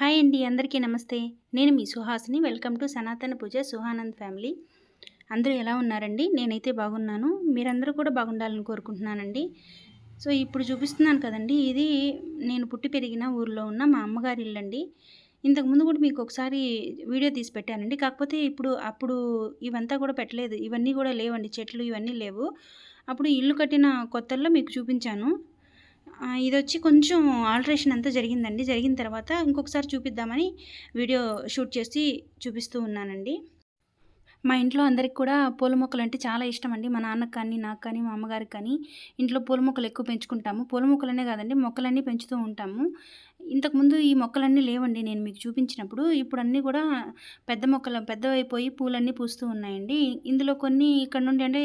Hi అండి అందరికీ నమస్తే. నేను మీ సుహాసిని. వెల్కమ్ టు సనాతన పూజ సుహానంద్ ఫ్యామిలీ. అందరూ ఎలా ఉన్నారండి? నేనైతే బాగున్నాను. మీరందరూ కూడా బాగుండాలని కోరుకుంటున్నానండి. సో ఇప్పుడు చూపిస్తున్నాను కదండి ఇది నేను పుట్టి పెరిగిన ఊర్లో ఉన్న మా అమ్మగారి ఇల్లు అండి ఇంతకుముందు కూడా మీకు ఒకసారి వీడియో తీసి పెట్టానండి. కాకపోతే ఇప్పుడు అప్పుడు ఇవంతా కూడా పెట్టలేదు. ఇవన్నీ కూడా లేవండి చెట్లు ఇవన్నీ లేవు. అప్పుడు ఇల్లు కట్టిన కొత్తల్లో మీకు చూపించాను. ఇది వచ్చి కొంచెం ఆల్టరేషన్ అంతా జరిగిందండి. జరిగిన తర్వాత ఇంకొకసారి చూపిద్దామని వీడియో షూట్ చేసి చూపిస్తూ ఉన్నానండి. మా ఇంట్లో అందరికి కూడా పూల మొక్కలు అంటే చాలా ఇష్టం అండి మా నాన్నకు కానీ నాకు కానీ మా అమ్మగారికి కానీ ఇంట్లో పూల మొక్కలు ఎక్కువ పెంచుకుంటాము. పూల మొక్కలనే కాదండి మొక్కలన్నీ పెంచుతూ ఉంటాము. ఇంతకుముందు ఈ మొక్కలన్నీ లేవండి. నేను మీకు చూపించినప్పుడు ఇప్పుడు అన్నీ కూడా పెద్ద మొక్కలు పెద్దవైపోయి పూలన్నీ పూస్తూ ఉన్నాయండి. ఇందులో కొన్ని ఇక్కడ నుండి అంటే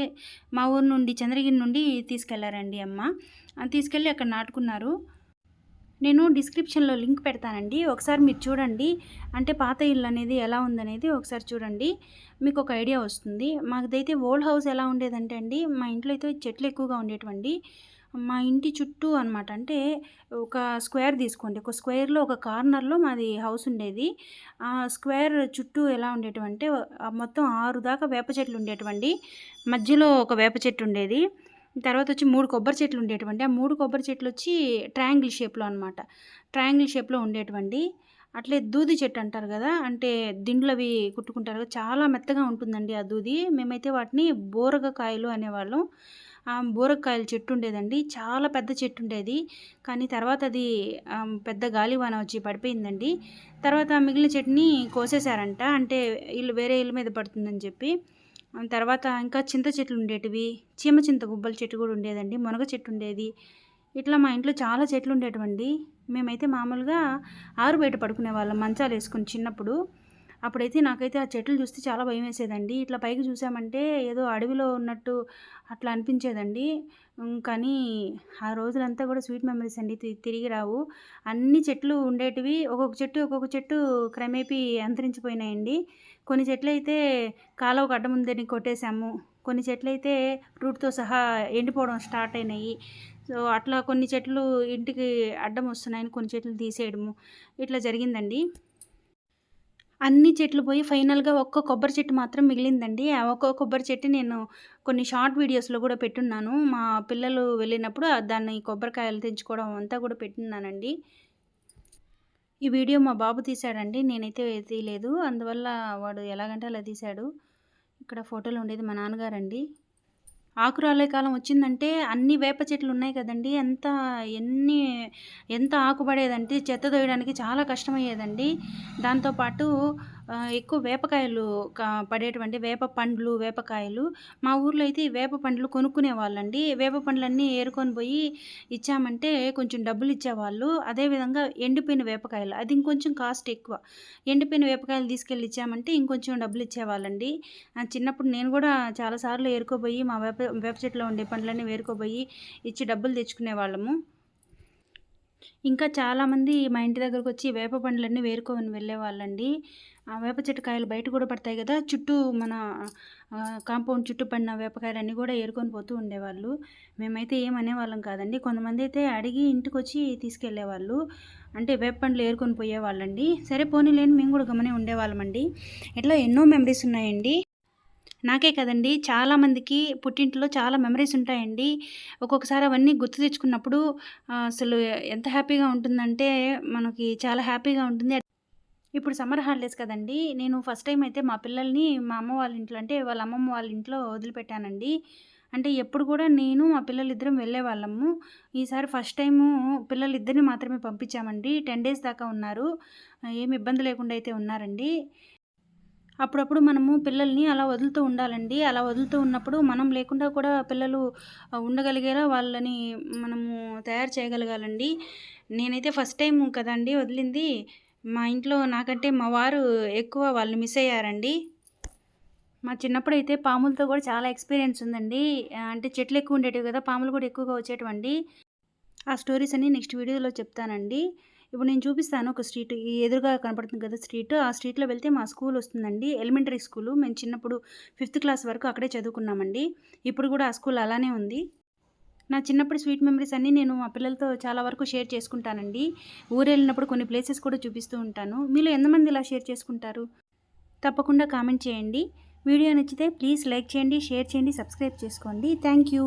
మా ఊరు నుండి చంద్రగిరి నుండి తీసుకెళ్ళారండి అమ్మ. తీసుకెళ్ళి అక్కడ నాటుకున్నారు. నేను డిస్క్రిప్షన్లో లింక్ పెడతానండి. ఒకసారి మీరు చూడండి. అంటే పాత ఇల్లు అనేది ఎలా ఉందనేది ఒకసారి చూడండి. మీకు ఒక ఐడియా వస్తుంది. మాకైతే ఓల్డ్ హౌస్ ఎలా ఉండేదంటే అండి మా ఇంట్లో అయితే చెట్లు ఎక్కువగా ఉండేటువంటి మా ఇంటి చుట్టూ అనమాట అంటే ఒక స్క్వేర్ తీసుకోండి. ఒక స్క్వేర్లో ఒక కార్నర్లో మాది హౌస్ ఉండేది. ఆ స్క్వేర్ చుట్టూ ఎలా ఉండేటివంటే మొత్తం ఆరు దాకా వేప చెట్లు ఉండేటివండి. మధ్యలో ఒక వేప చెట్టు ఉండేది. తర్వాత వచ్చి మూడు కొబ్బరి చెట్లు ఉండేటువంటి ఆ మూడు కొబ్బరి చెట్లు వచ్చి ట్రయాంగిల్ షేప్లో అనమాట ట్రయాంగిల్ షేప్లో ఉండేటువంటి అట్లే దూది చెట్టు అంటారు కదా అంటే దిండ్లు అవి కుట్టుకుంటారు కదా చాలా మెత్తగా ఉంటుందండి ఆ దూది. మేమైతే వాటిని బోరగకాయలు అనేవాళ్ళం. బూరకాయల చెట్టు ఉండేదండి. చాలా పెద్ద చెట్టు ఉండేది. కానీ తర్వాత అది పెద్ద గాలివాన వచ్చి పడిపోయిందండి. తర్వాత ఆ మిగిలిన చెట్టుని కోసేశారంట. అంటే ఇల్లు వేరే ఇల్లు మీద పడుతుందని చెప్పి. తర్వాత ఇంకా చింత చెట్లు ఉండేటివి. చీమ చింత గుబ్బల చెట్టు కూడా ఉండేదండి. మునగ చెట్టు ఉండేది. ఇట్లా మా ఇంట్లో చాలా చెట్లు ఉండేటివండి. మేమైతే మామూలుగా ఆరు బయట పడుకునే వాళ్ళం మంచాలు వేసుకుని చిన్నప్పుడు. అప్పుడైతే నాకైతే ఆ చెట్లు చూస్తే చాలా భయం వేసేదండి ఇట్లా పైకి చూసామంటే ఏదో అడవిలో ఉన్నట్టు అట్లా అనిపించేదండి. కానీ ఆ రోజులంతా కూడా స్వీట్ మెమరీస్ అండి తి- తిరిగి రావు. అన్ని చెట్లు ఉండేటివి ఒక్కొక్క చెట్టు ఒక్కొక్క చెట్టు క్రమేపీ అంతరించిపోయినాయండి. కొన్ని చెట్లు అయితే కాలువ గడ్డ ఉందని కొట్టేశాము. కొన్ని చెట్లు అయితే రూట్తో సహా ఎండిపోవడం స్టార్ట్ అయినాయి. సో అట్లా కొన్ని చెట్లు ఇంటికి అడ్డం వస్తున్నాయని కొన్ని చెట్లు తీసేయడము ఇట్లా జరిగిందండి. అన్ని చెట్లు పోయి ఫైనల్గా ఒక్క కొబ్బరి చెట్టు మాత్రం మిగిలిందండి. ఆ ఒక్క కొబ్బరి చెట్టు నేను కొన్ని షార్ట్ వీడియోస్లో కూడా పెట్టున్నాను. మా పిల్లలు వెళ్ళినప్పుడు దాన్ని కొబ్బరికాయలు తెంచుకోవడం అంతా కూడా పెట్టున్నానండి. ఈ వీడియో మా బాబు తీశాడండి నేనైతే తీయలేదు. అందువల్ల వాడు ఎలాగంటే అలా తీశాడు ఇక్కడ ఫోటోలు ఉండేది మా నాన్నగారండి. ఆకురాలే కాలం వచ్చిందంటే అన్ని వేప చెట్లు ఉన్నాయి కదండి. ఎంత ఎన్ని ఎంత ఆకుపడేదంటే చెత్త తోయడానికి చాలా కష్టమయ్యేదండి. దాంతోపాటు ఎక్కువ వేపకాయలు కా- పడేటువంటి వేప పండ్లు వేపకాయలు. మా ఊర్లో అయితే వేప పండ్లు కొనుక్కునే వాళ్ళండి. వేప పండ్లన్నీ ఏరుకొని పోయి ఇచ్చామంటే కొంచెం డబ్బులు ఇచ్చేవాళ్ళు. అదేవిధంగా ఎండిపోయిన వేపకాయలు. అది ఇంకొంచెం కాస్ట్ ఎక్కువ. ఎండిపోయిన వేపకాయలు తీసుకెళ్ళి ఇచ్చామంటే ఇంకొంచెం డబ్బులు ఇచ్చేవాళ్ళండి. చిన్నప్పుడు నేను కూడా చాలాసార్లు ఏరుకోబోయి మా వేప వేప చెట్లో ఉండే పండ్లన్నీ వేరుకోబోయి ఇచ్చి డబ్బులు తెచ్చుకునే వాళ్ళము. ఇంకా చాలామంది మా ఇంటి దగ్గరకు వచ్చి వేప పండ్లన్నీ వేరుకొని వెళ్ళేవాళ్ళండి. ఆ వేప చెట్టు కాయలు బయట కూడా పడతాయి కదా. చుట్టూ మన కాంపౌండ్ చుట్టూ పడిన వేపకాయలన్నీ కూడా ఏరుకొని పోతూ ఉండేవాళ్ళు. మేమైతే ఏమనేవాళ్ళం కాదండి. కొంతమంది అయితే అడిగి ఇంటికి వచ్చి తీసుకెళ్ళేవాళ్ళు. అంటే వేప పండ్లు ఏరుకొని పోయేవాళ్ళండి. సరే పోనీలేని మేము కూడా గమనే ఉండేవాళ్ళమండి. ఇట్లా ఎన్నో మెమరీస్ ఉన్నాయండి. నాకే కదండి చాలామందికి పుట్టింట్లో చాలా మెమరీస్ ఉంటాయండి. ఒక్కొక్కసారి అవన్నీ గుర్తు తెచ్చుకున్నప్పుడు అసలు ఎంత హ్యాపీగా ఉంటుందంటే మనకి చాలా హ్యాపీగా ఉంటుంది. ఇప్పుడు సమ్మర్ హాలిడేస్ కదండి నేను ఫస్ట్ టైం అయితే మా పిల్లల్ని మా అమ్మ వాళ్ళ ఇంట్లో అంటే వాళ్ళ అమ్మమ్మ వాళ్ళ ఇంట్లో వదిలిపెట్టానండి. అంటే ఎప్పుడు కూడా నేను మా పిల్లలిద్దరం వెళ్ళేవాళ్ళము ఈసారి ఫస్ట్ టైము పిల్లలిద్దరిని మాత్రమే పంపించామండి. టెన్ డేస్ దాకా ఉన్నారు. ఏమి ఇబ్బంది లేకుండా అయితే ఉన్నారండి. అప్పుడప్పుడు మనము పిల్లల్ని అలా వదులుతూ ఉండాలండి. అలా వదులుతూ ఉన్నప్పుడు మనం లేకుండా కూడా పిల్లలు ఉండగలిగేలా వాళ్ళని మనము తయారు చేయగలగాలండి. నేనైతే ఫస్ట్ టైం కదండి వదిలింది. మా ఇంట్లో నాకంటే మా వారు ఎక్కువ వాళ్ళు మిస్ అయ్యారండి. మా చిన్నప్పుడు అయితే పాములతో కూడా చాలా ఎక్స్పీరియన్స్ ఉందండి. అంటే చెట్లు ఎక్కువ ఉండేటివి కదా పాములు కూడా ఎక్కువగా వచ్చేటివండి. ఆ స్టోరీస్ అన్ని నెక్స్ట్ వీడియోలో చెప్తానండి. ఇప్పుడు నేను చూపిస్తాను ఒక స్ట్రీట్ ఎదురుగా కనపడుతుంది కదా స్ట్రీట్. ఆ స్ట్రీట్లో వెళ్తే మా స్కూల్ వస్తుందండి. Elementary school. మేము చిన్నప్పుడు ఫిఫ్త్ క్లాస్ వరకు అక్కడే చదువుకున్నామండి. ఇప్పుడు కూడా ఆ స్కూల్ అలానే ఉంది. నా చిన్నప్పుడు స్వీట్ మెమరీస్ అన్నీ నేను మా పిల్లలతో చాలా వరకు షేర్ చేసుకుంటానండి. ఊరు వెళ్ళినప్పుడు కొన్ని ప్లేసెస్ కూడా చూపిస్తూ ఉంటాను. మీలో ఎంతమంది ఇలా షేర్ చేసుకుంటారు? తప్పకుండా కామెంట్ చేయండి. వీడియో నచ్చితే ప్లీజ్ లైక్ చేయండి షేర్ చేయండి సబ్స్క్రైబ్ చేసుకోండి. Thank you.